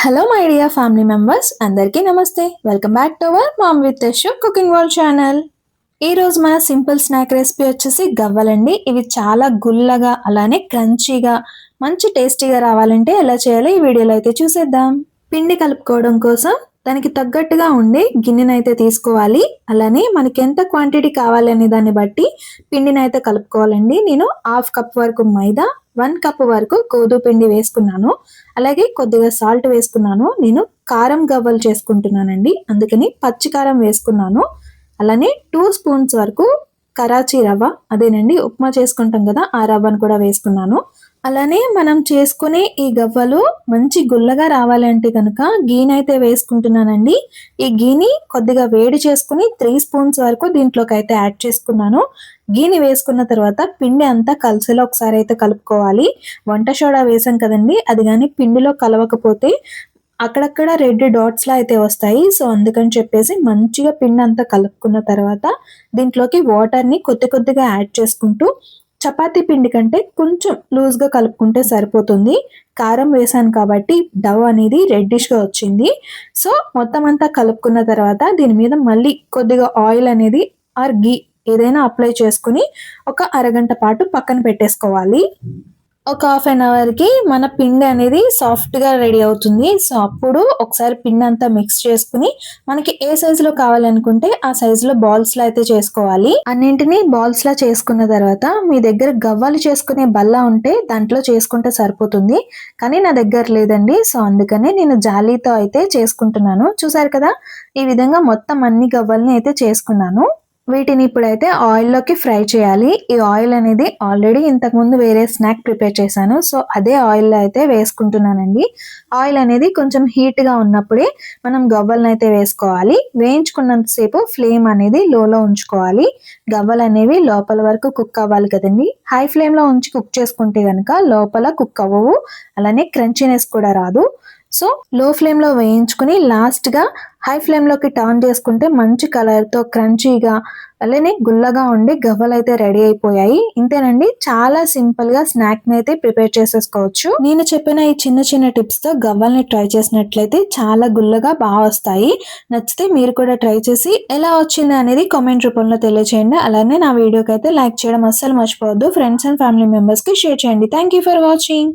Hello my dear family members అందరికీ నమస్తే. Welcome back to our mom with show cooking world channel ఈరోజు మన simple snack recipe వచ్చేసి గవ్వలండి. ఇవి చాలా గుల్లగా అలానే క్రంచీగా మంచి టేస్టీగా రావాలంటే ఎలా చేయాలో ఈ వీడియోలో అయితే చూసేద్దాం. పిండి కలుపుకోవడం కోసం దానికి తగ్గట్టుగా ఉండే గిన్నెనైతే తీసుకోవాలి. అలానే మనకి ఎంత క్వాంటిటీ కావాలనే దాన్ని బట్టి పిండినైతే కలుపుకోవాలండి. నేను హాఫ్ కప్ వరకు మైదా వన్ కప్ వరకు గోధుమ పిండి వేసుకున్నాను. అలాగే కొద్దిగా సాల్ట్ వేసుకున్నాను. నేను కారం గవ్వలు చేసుకుంటున్నానండి. అందుకని పచ్చి కారం వేసుకున్నాను. అలానే టూ స్పూన్స్ వరకు కరాచీ రవ్వ. అదేనండి ఉప్మా చేసుకుంటాం కదా ఆ రవ్వను కూడా వేసుకున్నాను. అలానే మనం చేసుకునే ఈ గవ్వలు మంచి గుల్లగా రావాలంటే కనుక గీని అయితే వేసుకుంటున్నానండి. ఈ గీని కొద్దిగా వేడి చేసుకుని త్రీ స్పూన్స్ వరకు దీంట్లోకి అయితే యాడ్ చేసుకున్నాను. గీని వేసుకున్న తర్వాత పిండి అంతా కలిసిలో ఒకసారి అయితే కలుపుకోవాలి. వంట సోడా వేసాం కదండి అది కానీ పిండిలో కలవకపోతే అక్కడక్కడ రెడ్ డాట్స్లా అయితే వస్తాయి. సో అందుకని చెప్పేసి మంచిగా పిండి అంతా కలుపుకున్న తర్వాత దీంట్లోకి వాటర్ని కొద్ది కొద్దిగా యాడ్ చేసుకుంటూ చపాతీ పిండి కంటే కొంచెం లూజ్గా కలుపుకుంటే సరిపోతుంది. కారం వేసాను కాబట్టి డవ్ అనేది రెడ్డిష్గా వచ్చింది. సో మొత్తం అంతా కలుపుకున్న తర్వాత దీని మీద మళ్ళీ కొద్దిగా ఆయిల్ అనేది ఆర్ గీ ఏదైనా అప్లై చేసుకుని ఒక అరగంట పాటు పక్కన పెట్టేసుకోవాలి. ఒక హాఫ్ అన్ అవర్కి మన పిండి అనేది సాఫ్ట్గా రెడీ అవుతుంది. సో అప్పుడు ఒకసారి పిండి అంతా మిక్స్ చేసుకుని మనకి ఏ సైజులో కావాలనుకుంటే ఆ సైజులో బాల్స్లో అయితే చేసుకోవాలి. అన్నింటినీ బాల్స్లా చేసుకున్న తర్వాత మీ దగ్గర గవ్వలు చేసుకునే బల్ల ఉంటే దాంట్లో చేసుకుంటే సరిపోతుంది. కానీ నా దగ్గర లేదండి. సో అందుకనే నేను జాలీతో అయితే చేసుకుంటున్నాను. చూసారు కదా? ఈ విధంగా మొత్తం అన్ని గవ్వల్ని అయితే చేసుకున్నాను. వీటిని ఇప్పుడైతే ఆయిల్లోకి ఫ్రై చేయాలి. ఈ ఆయిల్ అనేది ఆల్రెడీ ఇంతకుముందు వేరే స్నాక్ ప్రిపేర్ చేశాను. సో అదే ఆయిల్లో అయితే వేసుకుంటున్నానండి. ఆయిల్ అనేది కొంచెం హీట్గా ఉన్నప్పుడే మనం గవ్వలను అయితే వేసుకోవాలి. వేయించుకున్నంతసేపు ఫ్లేమ్ అనేది లోలో ఉంచుకోవాలి. గవ్వలు అనేవి లోపల వరకు కుక్ అవ్వాలి కదండి. హై ఫ్లేమ్లో ఉంచి కుక్ చేసుకుంటే కనుక లోపల కుక్ అవ్వవు. అలానే క్రంచీనెస్ కూడా రాదు. సో లో ఫ్లేమ్లో వేయించుకుని లాస్ట్గా హై ఫ్లేమ్లోకి టర్న్ చేసుకుంటే మంచి కలర్తో క్రంచీగా అలానే గుల్లగా ఉండి గవ్వలు అయితే రెడీ అయిపోయాయి. ఇంతేనండి చాలా సింపుల్గా స్నాక్ని అయితే ప్రిపేర్ చేసేసుకోవచ్చు. నేను చెప్పిన ఈ చిన్న చిన్న టిప్స్తో గవ్వల్ని ట్రై చేసినట్లయితే చాలా గుల్లగా బాగా వస్తాయి. నచ్చితే మీరు కూడా ట్రై చేసి ఎలా వచ్చింది అనేది కామెంట్ రూపంలో తెలియచేయండి. అలానే నా వీడియోకి అయితే లైక్ చేయడం అస్సలు మర్చిపోవద్దు. ఫ్రెండ్స్ అండ్ ఫ్యామిలీ మెంబర్స్కి షేర్ చేయండి. Thank for watching.